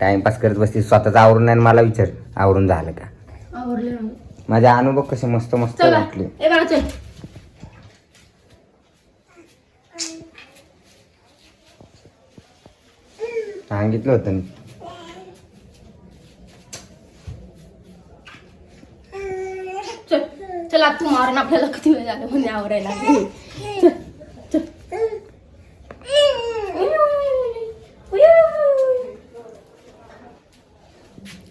Timepass करत बसते. स्वतःच आवरून नाही आणि मला विचार आवरून झालं का? आवरले माझे अनुभव कसे मस्त मस्त चला. वाटले. ए बाळा चल. सांगितलं होतं मी. चल. चल आता तू मारून आपल्याला किती वेळ झाला म्हणजे आवरायला? चल.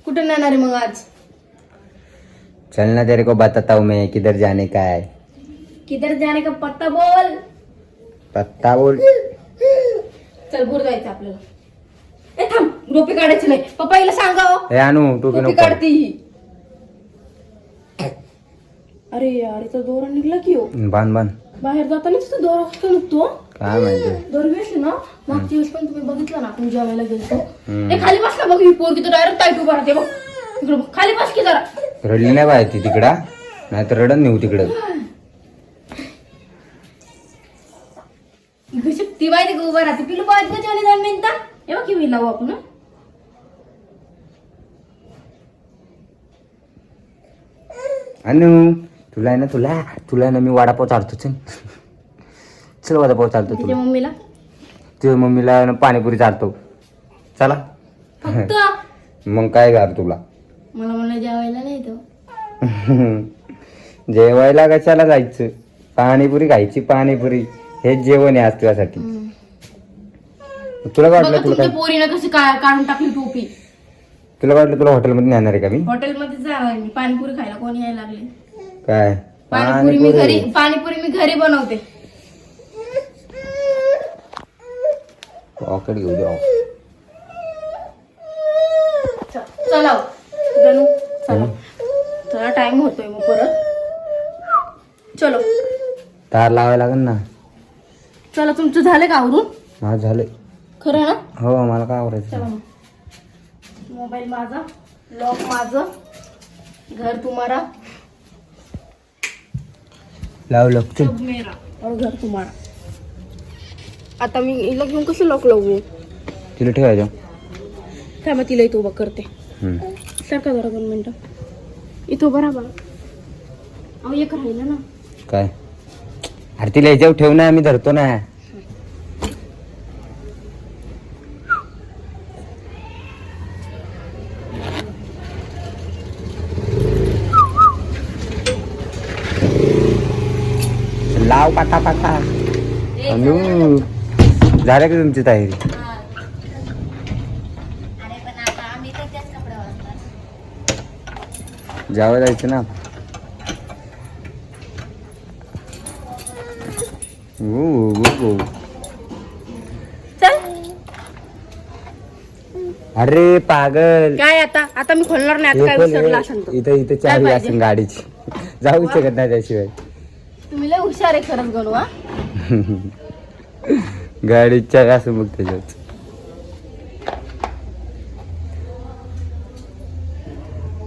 कुठे नेणार आहे मग आज? चल ना तेरे को बताता हूँ मैं किधर जाने का है? किधर जाने का पत्ता बोल. पत्ता बोल। चल बोर जायचं आपल्याला. ए थांब रोपी काढायची नाही. पप्पा हिला सांगाव हे आणू टोपी रोपी नको. काढते ही. अरे यार इथं दोरा निघला की हो. बांध बांध. बाहेर जाताना तिथं दोरा कसं निघतो काय माहिती? दरवेळेस ना? मागच्या वेळेस पण तुम्ही बघितलं ना आपण जेवायला गेलो हम्म. ए खाली बसला बघ ही पोरगी तर डायरेक्ट टाईट उभा राहते बघ. इकडं बघ. खाली बस की जरा. रडली नाही पाहिजे ती तिकडा. नाही तर रडन नेऊ तिकडं. कशी ती माहिती का उभा राहते. पिलू पाहत का दोन मिनिटं? हे बघ की लावू आपण हं? अनु तुला आहे ना तुला तुला आहे ना मी वडापाव चालतो चल. चल वडापाव चालतो तिच्या तुला. मम्मीला? तुझ्या मम्मीला ना पाणीपुरी चालतो चला. फक्त? मग काय कर तुला? मला म्हणलं जेवायला नाही तो. जेवायला कशाला जायचं? पाणीपुरी खायची पाणीपुरी. हेच जेवण आहे आज तुझ्यासाठी. तुला काय बघा वाटलं तुला तुमच्या काय पोरीनं कशी काय काढून टाकली टोपी. तुला काय वाटलं तुला हॉटेलमध्ये नेणार आहे का मी? हॉटेलमध्ये जाणार मी. पाणीपुरी खायला कोणी यायला लागले. काय? पाणीपुरी मी घरी पाणीपुरी मी घरी बनवते. पॉकेट घेऊ दे च- चला. हो. गणू चला टाइम होतोय मग परत. चलो. तार लावायला लागेल ना? चला तुमचं झालं का आवरून? माझं झालं. खरं ना? हो मला काय आवरायचं? मोबाईल माझा लॉक माझं घर चल. सब मेरा और घर तुम्हारा आता मी हिला घेऊन कसं लॉक लावू? तिला ठेवायचं. काय मग तिला इथं उभं करते. हम्म. सारखा जरा दोन मिनटं. इथं उभं राहा अहो एक राहिलं ना. काय? अरे तिला याच्यावर ठेव ना आम्ही धरतो ना. लाव पाटा पाटा अनु झालं का तुमची तयारी? जावं जायचं ना? ओ, ओ. चल. अरे पागल. काय आता? आता मी खोलणार नाही हे आता काय खोल विसरला रे. असेल तो. इथं इथं चावी पाहिजे? असेल गाडीची. जाऊ शकत नाही त्याशिवाय. तुम्ही लय हुशार आहे खरंच गणू हा. गाडीची चावी असेल मग त्याच्यात.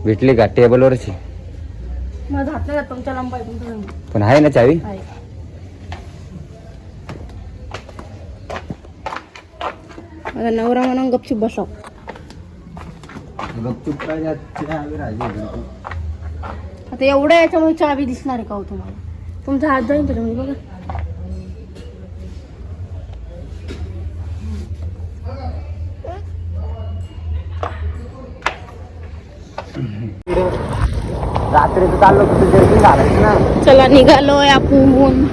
भेटली का? टेबलवरची तुमच्या लांब पण आहे ना चावी? माझा नवरा म्हणून गपचूप बसाव. आता एवढ्या याच्यामुळे चावी दिसणार आहे का हो तुम्हाला? तुमचा हात जाईल त्याच्यामध्ये बघा. चाललो कुठे ना. चला निघालोय आपण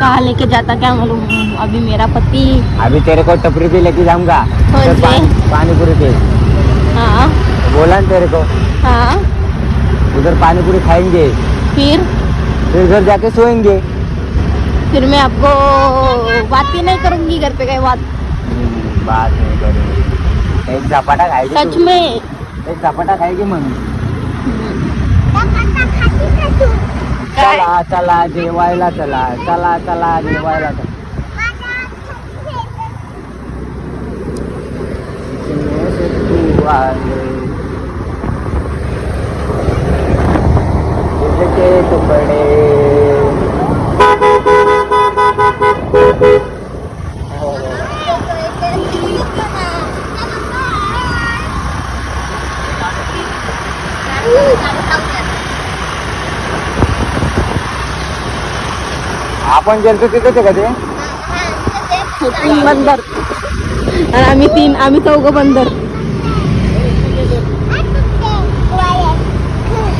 कहा लेके जाता क्या मालूम अभी मेरा पति. अभी तेरे को टपरी पे लेके जाऊंगा. उधर से? पानी- पे. हाँ. बोला ना तेरे को। हाँ. उधर पानीपुरी खाएंगे। फिर? फिर घर जाके सोएंगे। फिर मैं आपको बात ही नहीं करूंगी घर पे गए बात। बात नहीं करेंगे। एक झपाटा खाएगी सच तू. में? एक झपाटा खाएगी मग काय? चला चला जेवायला चला. चला चला जेवायला चला. इतने से तू आगे दिल के टुकड़े आपण गेलतो तिथं का ते? तीन बंदर. आणि आम्ही तीन आम्ही चौघ बंदर.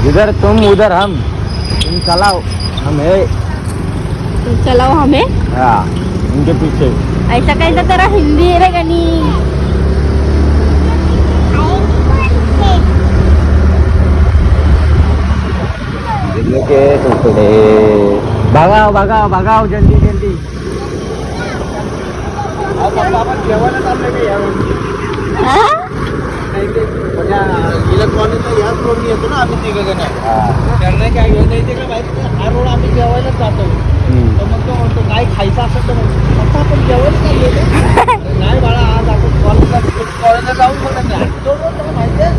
इधर तुम उधर हम. तुम चलाओ हम है. चलाओ हमें. हाँ उनके पीछे. ऐसा काही तर हिंदी रे गाणी के टुकड़े भगाओ भगाओ भगाओ जल्दी जल्दी हा? इलेक्ट्रॉनिकचा ह्याच रोडनी येतो ना आम्ही तिघ जण हाँ. त्यांना काय घेऊन येते का माहिती नाही. हा रोड आम्ही जेवायलाच जातो. तर मग तो म्हणतो काय खायचं असेल तर म्हणतो, आपण जेवायला चाललो होतो." नाही बाळा आज आपण कॉलेजला कॉलेजला जाऊन म्हणत नाही तो रोड त्याला माहिती आहे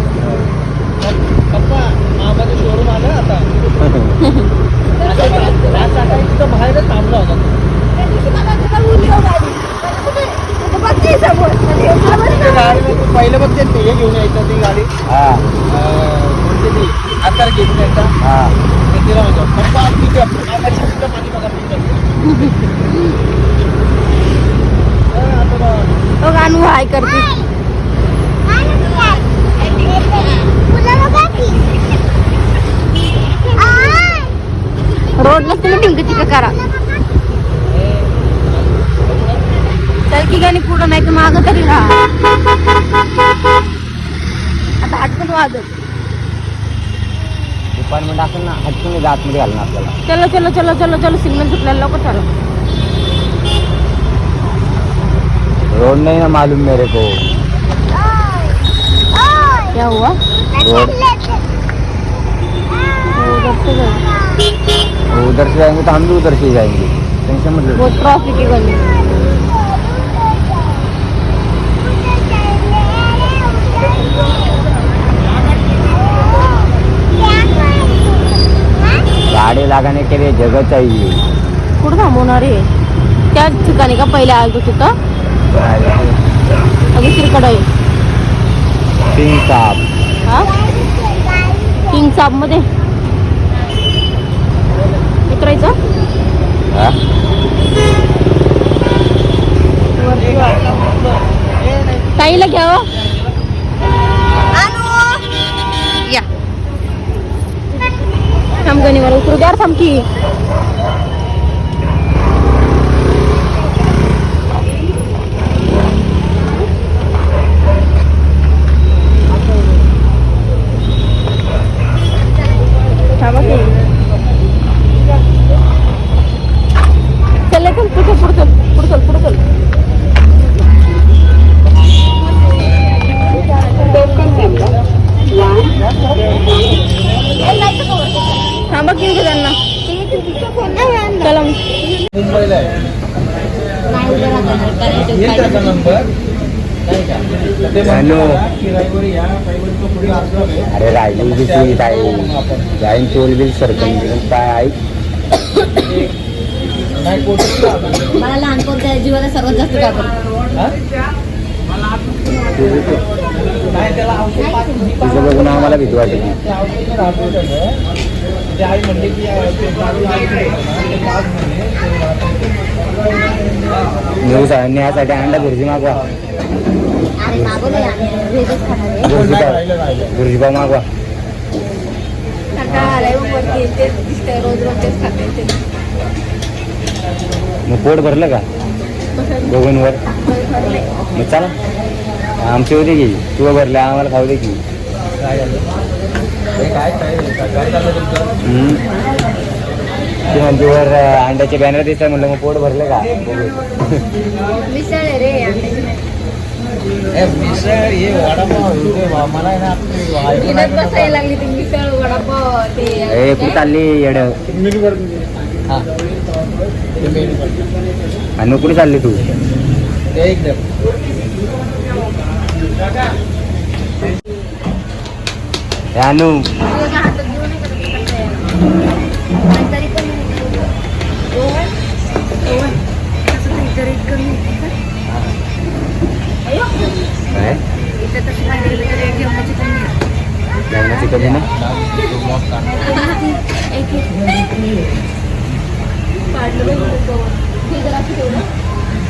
पप्पा मामाचं शोरूम आलं आता आज सकाळी तिथं बाहेरच थांबला होता तो. त्या गाडीला तू पहिलं बघ ते हे घेऊन यायचं ती गाडी हाँ अं, कोणती ती आकार घेऊन यायचा हाँ तर तिला म्हणतो पप्पा तिथे मामाची तिथं पाणी बघा picture." अं, आता बघ. हाय करते. रोडला तुम्ही ढिंक चिक करा. चल की गाणी पुढं नाही तर मागं तरी राहा. आता हटकन वाजत डिपार्टमेंट असेल ना हटकून आतमध्ये घालणार आपल्याला. चलो चलो चलो चलो चलो सिग्नल सुटल्याला लवकर चलो रोड नहीं ना मालूम मेरे को। क्या हुआ? रोड। वो उधर से वो उधर से जाएंगे तो हम भी उधर से जाएंगे। टेंशन मत लो ट्रॉफिक की गली। गाड़ी लगाने के लिए जगह चाहिए। कुठं थांबवणार? आहे त्या ठिकाणी का पहिले आलो तिथं आहे सिंह साहब हा? किंग साबमध्ये. उतरायचं हाँ? ताईला घ्यावं या. थांब गणीवर उतरू. द्या रे आहे अरे राहिली सीट आहे जाईन टोल बिल सरकून बिल काय ऐक नाही कोटी आलं. मला लहानपण त्या जीवाला सर्वात जास्त तुझं बघून आम्हाला भीती. ते आई म्हणले की आहे. न्यूज अंडा भुर्जी मागवा पाव मागवा. मग पोट भरलं का? दोघांवर मग चला. आमची होती की. तू भरलं आम्हाला खाऊ दे की. ती म्हणते वर अंड्याचे बॅनर दिसतात म्हणलं मग पोट भरलं का? मिसळ रे मिसळ हे वडापाव मला बसायला लागली ती मिसळ वडापाव ते कुठं चालली येड. हा. ते. मेन पण. आणि कुठे चालली तू ते एकदम अनु तरी पण ओव्हन ओव्हन असं तरी जरी कमी जेवणाची कमी ना.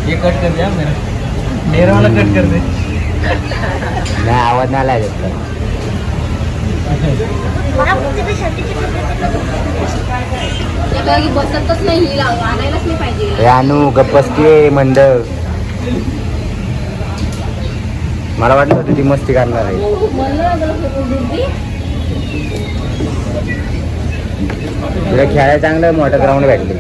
ये कट कर दिया मेरा मेरा वाला कट कर दे. नाही आवाज नाही आला बसतच नाही आणायलाच नाही पाहिजे. हे आणू गप्पसकी मंड मला वाटलं होतं ती मस्ती करणार आहे. तुला खेळायला चांगलं मोठं ग्राउंड भेटले.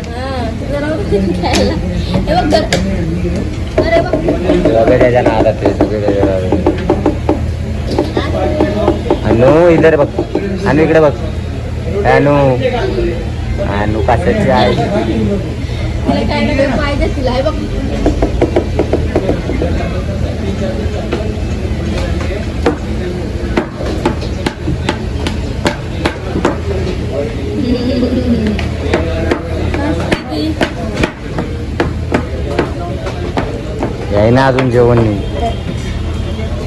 सगळे त्याच्या नादात ते सगळे त्याच्या अनु इधर बघ. अनु इकडे बघ. अनु. अनु कशाची आहे? याय ना अजून जेवण नाही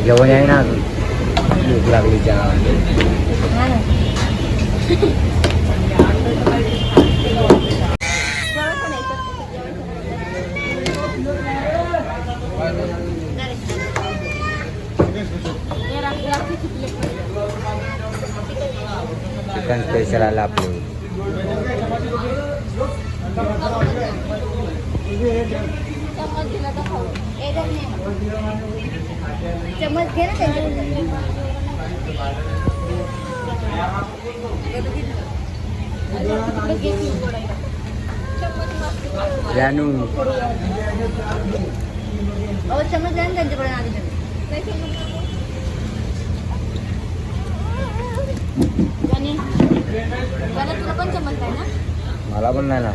जेवण आहे ना अजून भूक लागली चहा चिकन स्पेशल आलं आपलं चमच घे ना त्यांच्याकडे जानू अहो चमच घ्या ना त्यांच्याकडे आधी गणी गणी तुला पण चमच आहे ना मला पण नाही ना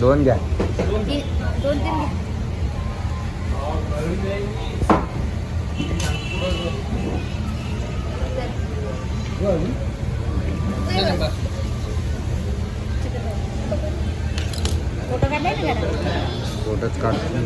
दोन घ्या तीन दोन तीन घे. फोटो काढलाय ना घरात? फोटोच काढतो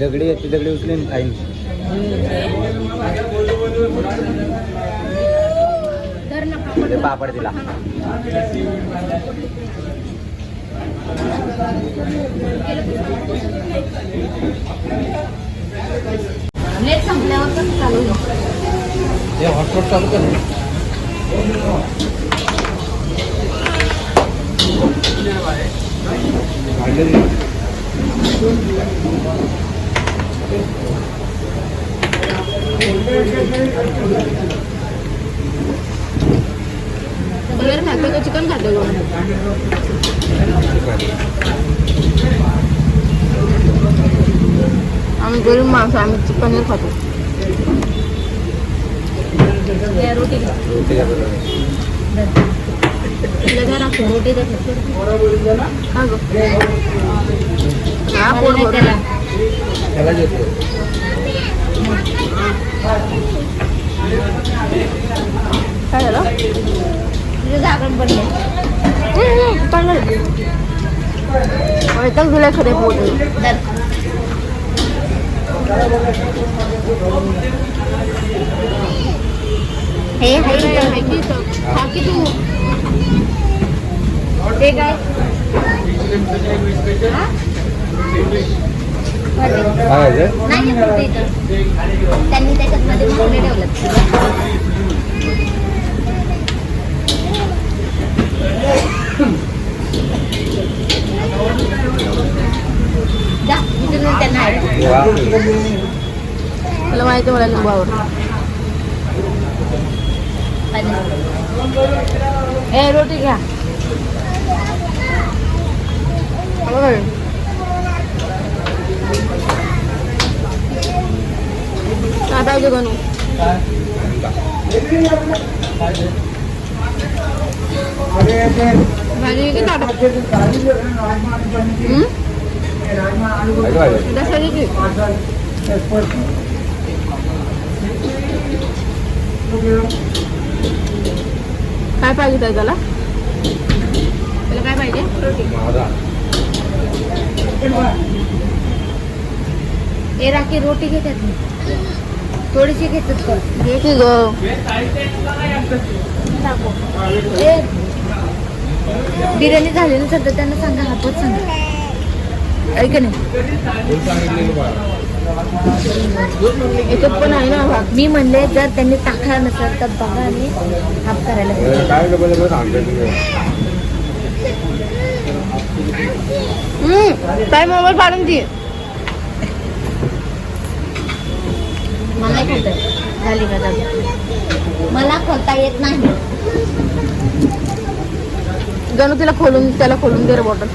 दगडी येते दगडी उचलेन खाईन. ते पापड दिला नेट संपल्यावर कसं चालू ये हॉटस्पॉट चालू कर. पनीर खातो का चिकन खातो का आम्ही गरीब माणसं आम्ही पनीर खातो या रोटी घ्या. रोटी द्या बरोबर. तिला घ्या राखून रोटी दे हा गं. हा, पोट भरून. त्याला देतो काय झालं तुझे जागरण पडले वैताग दिलाय खरे पोट हे हाय की इथं. खा की तू ते काय हा? भरले. काय आहे नाही फक्त इथं त्यांनी त्याच्यात मध्ये मसाले ठेवलेत जा इथून त्यांना आहे. वा. मला माहिती मला लिंबू आवडतं ए रोटी घ्या बघ. काय पाहिजे गणू भाजी किती ताट हम्म? कशाची ती? काय पाहिजे ताई त्याला त्याला काय पाहिजे रोटी ए राखी रोटी घेतात थोडीशी घेतात पण घे. की ग. बिर्याणी झाली ना सध्या त्यांना सांगा हापत सांगा. ऐक नाही पण आहे ना मी म्हणले जर त्यांनी टाकला नसेल तर बघा आणि हाफ करायला काय मोबाईल पाडून ती मला नाही झाली का दादा मला खोलता येत नाही. गणू तिला खोलून त्याला खोलून दे रे बॉटल